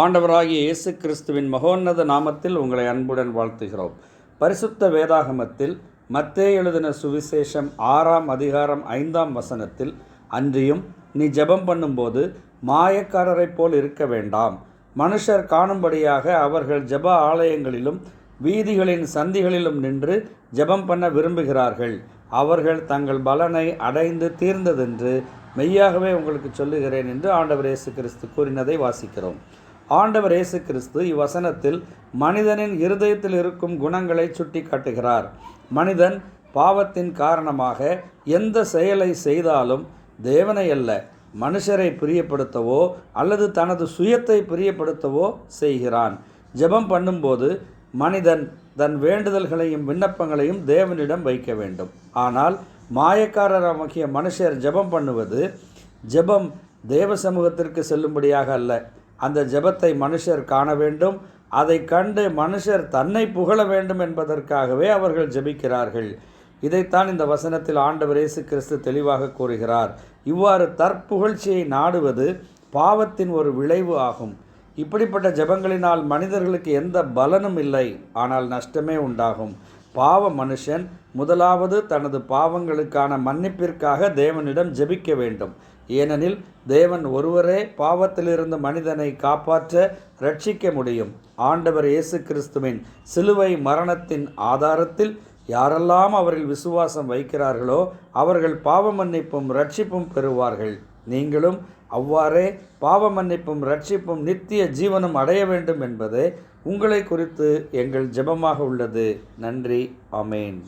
ஆண்டவராகிய இயேசு கிறிஸ்துவின் மகோன்னத நாமத்தில் உங்களை அன்புடன் வாழ்த்துகிறோம். பரிசுத்த வேதாகமத்தில் மத்தே எழுதின சுவிசேஷம் ஆறாம் அதிகாரம் ஐந்தாம் வசனத்தில் அன்றியும் நீ ஜெபம் பண்ணும்போது மாயக்காரரைப் போல் இருக்க வேண்டாம். மனுஷர் காணும்படியாக அவர்கள் ஜெப ஆலயங்களிலும் வீதிகளின் சந்திகளிலும் நின்று ஜெபம் பண்ண விரும்புகிறார்கள். அவர்கள் தங்கள் பலனை அடைந்து தீர்ந்ததென்று மெய்யாகவே உங்களுக்கு சொல்லுகிறேன் என்று ஆண்டவர் இயேசு கிறிஸ்து கூறினதை வாசிக்கிறோம். ஆண்டவர் இயேசு கிறிஸ்து இவ்வசனத்தில் மனிதனின் இருதயத்தில் இருக்கும் குணங்களை சுட்டி காட்டுகிறார் மனிதன் பாவத்தின் காரணமாக எந்த செயலை செய்தாலும் தேவனை அல்ல மனுஷரை பிரியப்படுத்தவோ அல்லது தனது சுயத்தை பிரியப்படுத்தவோ செய்கிறான். ஜெபம் பண்ணும்போது மனிதன் தன் வேண்டுதல்களையும் விண்ணப்பங்களையும் தேவனிடம் வைக்க வேண்டும். ஆனால் மாயக்காரராகிய மனுஷர் ஜெபம் பண்ணுவது ஜெபம் தேவ சமூகத்திற்கு செல்லும்படியாக அல்ல. அந்த ஜெபத்தை மனுஷர் காண வேண்டும் அதை கண்டு மனுஷர் தன்னை புகழ வேண்டும் என்பதற்காகவே அவர்கள் ஜெபிக்கிறார்கள். இதைத்தான் இந்த வசனத்தில் ஆண்டவர் இயேசு கிறிஸ்து தெளிவாக கூறுகிறார். இவ்வாறு தற்புகழ்ச்சியை நாடுவது பாவத்தின் ஒரு விளைவு ஆகும். இப்படிப்பட்ட ஜெபங்களினால் மனிதர்களுக்கு எந்த பலனும் இல்லை ஆனால் நஷ்டமே உண்டாகும். பாவ மனுஷன் முதலாவது தனது பாவங்களுக்கான மன்னிப்பிற்காக தேவனிடம் ஜெபிக்க வேண்டும். ஏனெனில் தேவன் ஒருவரே பாவத்திலிருந்து மனிதனை காப்பாற்ற ரட்சிக்க முடியும். ஆண்டவர் இயேசு கிறிஸ்துவின் சிலுவை மரணத்தின் ஆதாரத்தில் யாரெல்லாம் அவரில் விசுவாசம் வைக்கிறார்களோ அவர்கள் பாவ மன்னிப்பும் ரட்சிப்பும் பெறுவார்கள். நீங்களும் அவ்வாறே பாவ மன்னிப்பும் ரட்சிப்பும் நித்திய ஜீவனும் அடைய வேண்டும் என்பதே உங்களை குறித்து எங்கள் ஜெபமாக உள்ளது. நன்றி. அமேன்